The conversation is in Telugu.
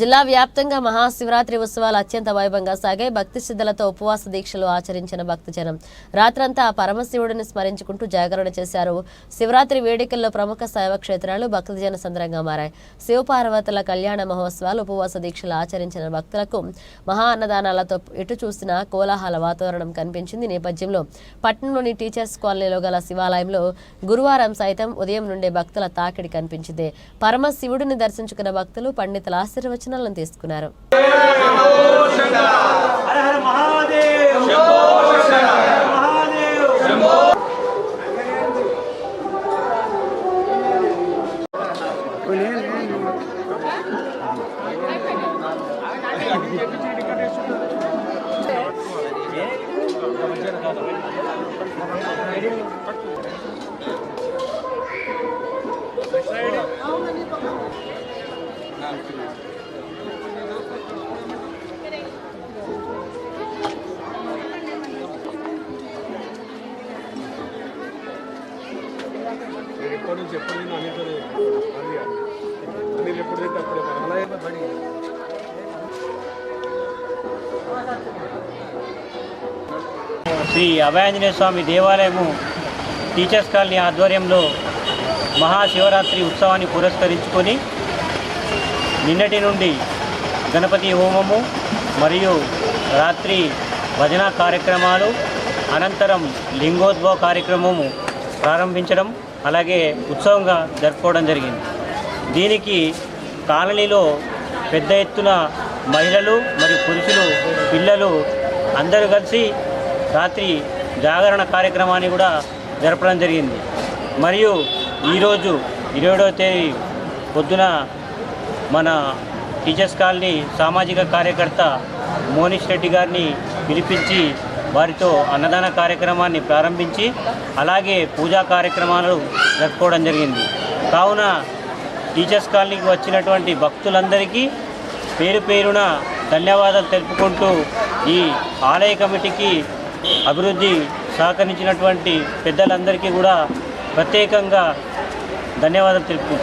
జిల్లా వ్యాప్తంగా మహాశివరాత్రి ఉత్సవాలు అత్యంత వైభవంగా సాగాయి. భక్తి సిద్ధులతో ఉపవాస దీక్షలు ఆచరించిన భక్తజనం రాత్రంతా పరమశివుడిని స్మరించుకుంటూ జాగరణ చేశారు. శివరాత్రి వేడుకల్లో ప్రముఖ శైవ క్షేత్రాలు భక్తజన సంద్రంగా మారాయి. శివపార్వతుల కళ్యాణ మహోత్సవాలు ఉపవాస దీక్షలు ఆచరించిన భక్తులకు మహా అన్నదానాలతో ఎటు చూసినా కోలాహల వాతావరణం కనిపించింది. నేపథ్యంలో పట్టణంలోని టీచర్స్ కాలనీలో గల శివాలయంలో గురువారం సైతం ఉదయం నుండే భక్తుల తాకిడి కనిపించింది. పరమశివుడిని దర్శించుకున్న భక్తులు పండితుల ఆశీర్వచనాలను తీసుకున్నారు Thank you. ఎప్పటి నుంచి ఎప్పుడు అన్నితో ఎప్పుడు తింటే అప్పుడే బడి శ్రీ అభయాంజనేయ స్వామి దేవాలయము టీచర్స్ కాలనీ ఆధ్వర్యంలో మహాశివరాత్రి ఉత్సవాన్ని పురస్కరించుకొని నిన్నటి నుండి గణపతి హోమము మరియు రాత్రి భజన కార్యక్రమాలు అనంతరం లింగోద్భవ కార్యక్రమము ప్రారంభించడం అలాగే ఉత్సవంగా జరుపుకోవడం జరిగింది. దీనికి కాలనీలో పెద్ద ఎత్తున మహిళలు మరియు పురుషులు పిల్లలు అందరూ కలిసి రాత్రి జాగరణ కార్యక్రమాన్ని కూడా జరపడం జరిగింది. మరియు ఈరోజు ఇరవై తేదీ పొద్దున మన టీచర్స్ కాలనీ సామాజిక కార్యకర్త మోనిష్ రెడ్డి గారిని పిలిపించి వారితో అన్నదాన కార్యక్రమాన్ని ప్రారంభించి అలాగే పూజా కార్యక్రమాలు జరుపుకోవడం జరిగింది. కావున టీచర్స్ కాలనీకి వచ్చినటువంటి భక్తులందరికీ పేరు పేరున ధన్యవాదాలు తెలుపుకుంటూ ఈ ఆలయ కమిటీకి అభివృద్ధి సహకరించినటువంటి పెద్దలందరికీ కూడా ప్రత్యేకంగా ధన్యవాదాలు తెలుపుకుంటున్నాను